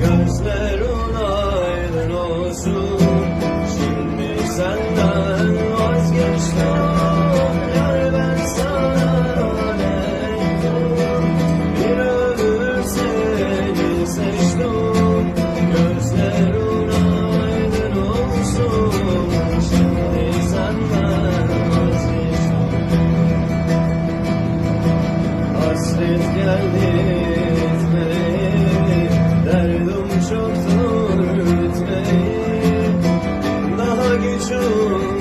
Gözler aydın olsun. Şimdi senden vazgeçtim Yar ben sana alayım Bir ömür seni seçtim. Gözler aydın olsun. Şimdi senden vazgeçtim Hasret geldi. true.